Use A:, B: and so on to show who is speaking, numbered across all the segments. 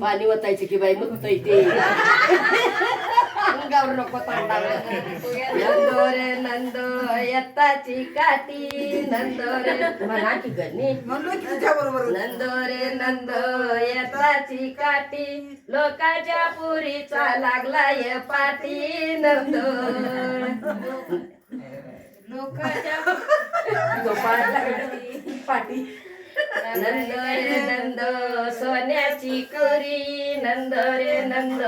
A: पाणी वतायचे की बाई मुतय ते. अंगावर नको नंदो रे नंदो येताची काठी म्हणा की गणी नंदो लोकाच्या पुरीचा लागलाय पाठी नंदो. लोकाच्या पाठी. नंद रे नंद सोन्याची कुरी नंद रे नंद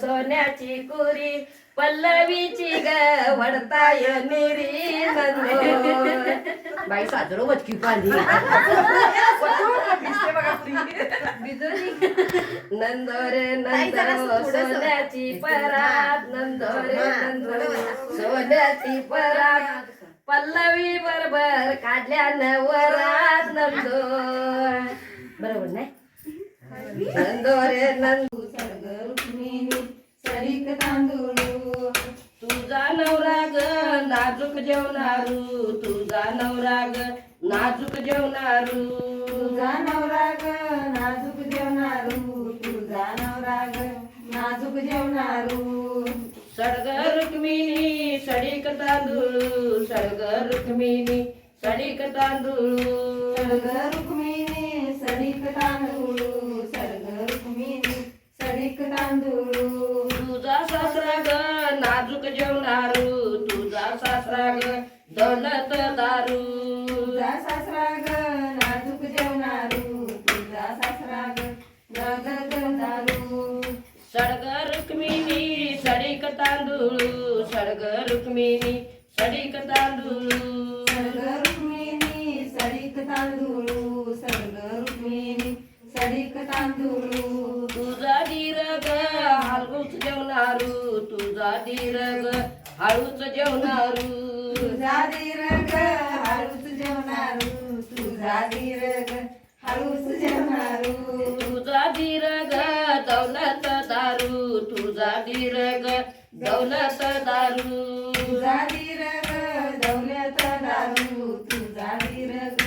A: सोन्याची कुरी पल्लवीची ग वडताय निरी नंद. बाई साजरो वचकी पांढरी नंद रे नंद सोन्याची परात नंद रे नंद सोन्याची परात पल्लवी बरोबर काढल्या नवरात नंद बरोबर नाही? नंद रे नंद
B: सरीक तांदूळ.
A: तुझा नवरा ग नाजूक जेवणारू. तुझा नवरा ग नाजूक जेवणारू.
B: तुझा नवरा ग नाजूक जेवणारू. तुझा नवरा ग नाजूक जेवणारू.
A: सडग रुक्मिणी सडीक तांदूळ सडग रुक्मिणी सडीक तांदूळ
B: सर्ग रुक्मिणी सडीक तांदूळ सर्ग रुक्मिणी सडीक तांदूळ
A: तुझा सासरा ग नाजूक जेवणारू. तुझा सासरा ग दौलत दारू.
B: तुझा सासरा ग नाजूक जेवणारू. तुझा सासरा ग नाजूक जेवणारू
A: सडग रुक्मिणी सडीक तांदूळ सडग रुक्मिणी सडीक तांदूळ
B: सर्ग रुक्मिणी सडीक तांदूळ सर्ग रुक्मिणी सडीक तांदूळ
A: तुझा ग हळूच जेवणारू. तुझा ग हळूच जेवणारू.
B: तुझा ग हळूच जेवणारू. तुझा ग हळूच जेवणारू.
A: दौलत दारू. तुझा धीर ग
B: दौल्यात दारू. तुझा धीर ग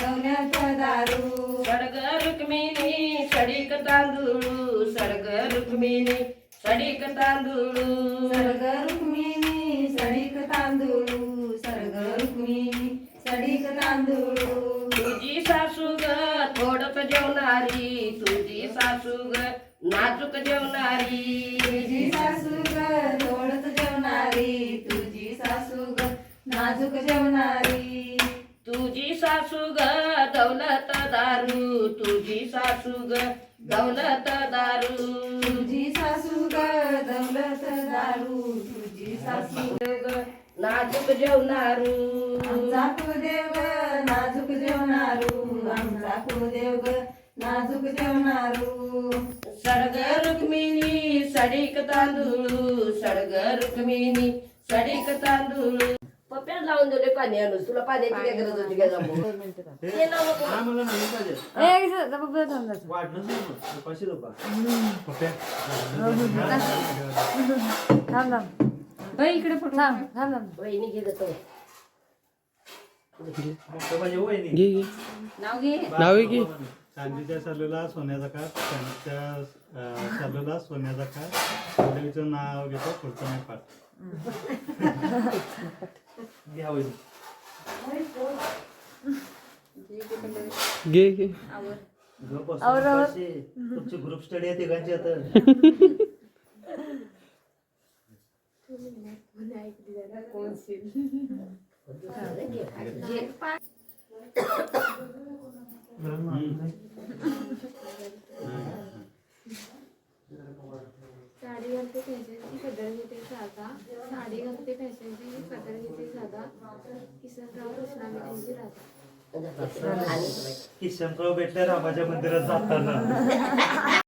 B: दौल्यात दारू.
A: सडग रुक्मिणी सडीक तांदूळ. सडग रुक्मिणी सडीक तांदूळ.
B: सर्ग रुक्मिणी सडीक तांदूळ. सर्ग रुक्मिणी सडीक तांदूळ.
A: तुझी सासू ग थोडक जेवणारी. तुझी सासू ग नाजूक जेवणारी.
B: तुझी सासू ग थोडत जेवणारी तुझी सासू ग नाजूक जेवणारी.
A: तुझी सासू ग दौलत दारू. तुझी सासू ग दौलत दारू.
B: तुझी सासू ग दौलत दारू. तुझी सासू
A: ग नाजूक जेवणारू.
B: आमचा कुलदेव ग नाजूक जेवणारू. आमचा कुलदेव ग नाजूक जेवणारू.
A: सडग रुक्मिणी सडीक तांदूळ. सडग रुक्मिणी सडीक तांदूळ. पप्प्यात लावून दिले पाणी आणून. तुला पाण्याची काय गरज होती काय जांभूळ? ते लावू नको.
C: हा मला नाही पाहिजे. वाढलं नाही मग. उपाशी लोका
A: वहिनी घे गं तो.
C: मोठं पाहिजे वहिनी.
D: नाव आहे की.
C: चांदीच्या चालूला सोन्याचा का चांदीच्या अं, चालूला सोन्याचा का मुलीचं नाव घेतो पुढचं नाही पाठ. घ्या
D: घे घे.
C: तुमची ग्रुप स्टडी आहे तिघांची आता.
E: साडी घालते फॅशनची कदर घेते साधा. साडी घालते फॅशनची कदर घेते साधा. किसनराव कृष्णाविटांची राधा.
C: किशनराव भेटले रामाच्या मंदिरात जाताना.